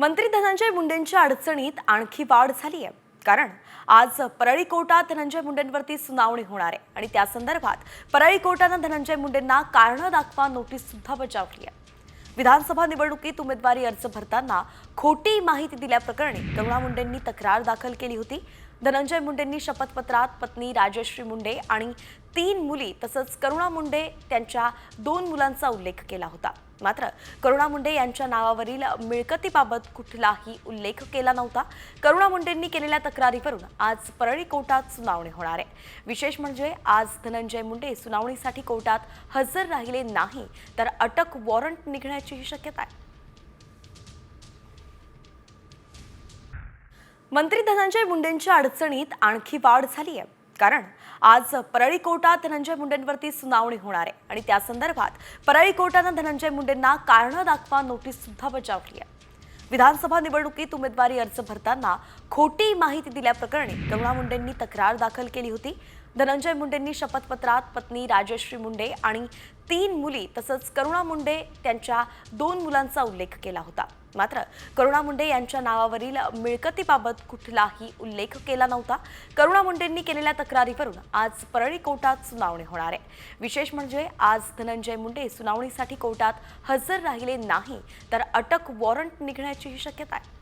मंत्री धनंजय मुंडेंच्या अडचणीत आणखी वाढ झाली आहे. कारण आज परळी कोर्टात धनंजय मुंडेंवरती सुनावणी होणार आहे. आणि त्या संदर्भात परळी कोर्टानं धनंजय मुंडेंना कारणं दाखवा नोटीस सुद्धा बजावली आहे. विधानसभा निवडणुकीत उमेदवारी अर्ज भरताना खोटी माहिती दिल्याप्रकरणी करुणा मुंडेंनी तक्रार दाखल केली होती. धनंजय मुंडेंनी शपथपत्रात पत्नी राजश्री मुंडे आणि तीन मुली तसंच करुणा मुंडे त्यांच्या दोन मुलांचा उल्लेख केला होता. मात्र करुणा मुंडे यांच्या नावावरील मिळकतीबाबत कुठलाही उल्लेख केला नव्हता. करुणा मुंडेंनी केलेल्या तक्रारीवरून आज परळी कोर्टात सुनावणी होणार आहे. विशेष म्हणजे आज धनंजय मुंडे सुनावणीसाठी कोर्टात हजर राहिले नाही तर अटक वॉरंट निघण्याचीही शक्यता आहे. मंत्री धनंजय मुंडेंच्या अडचणीत आणखी वाढ झाली आहे कारण आज परळी कोर्टात धनंजय मुंडेंवरती सुनावणी होणार आहे. आणि त्या संदर्भात परळी कोर्टानं धनंजय मुंडेंना कारण दाखवा नोटीस सुद्धा बजावली आहे विधानसभा निवडणुकीत उमेदवारी अर्ज भरताना खोटी माहिती दिल्याप्रकरणी करुणा मुंडेंनी तक्रार दाखल केली होती. धनंजय मुंडेंनी शपथपत्रात पत्नी राजश्री मुंडे आणि तीन मुली तसंच करुणा मुंडे त्यांच्या दोन मुलांचा उल्लेख केला होता. मात्र करुणा मुंडे यांच्या नावावरील मिळकतीबाबत कुठलाही उल्लेख केला नव्हता. करुणा मुंडेंनी केलेल्या तक्रारीवरून आज परळी कोर्टात सुनावणी होणार आहे. विशेष म्हणजे आज धनंजय मुंडे सुनावणीसाठी कोर्टात हजर राहिले नाही तर अटक वॉरंट निघण्याचीही शक्यता आहे.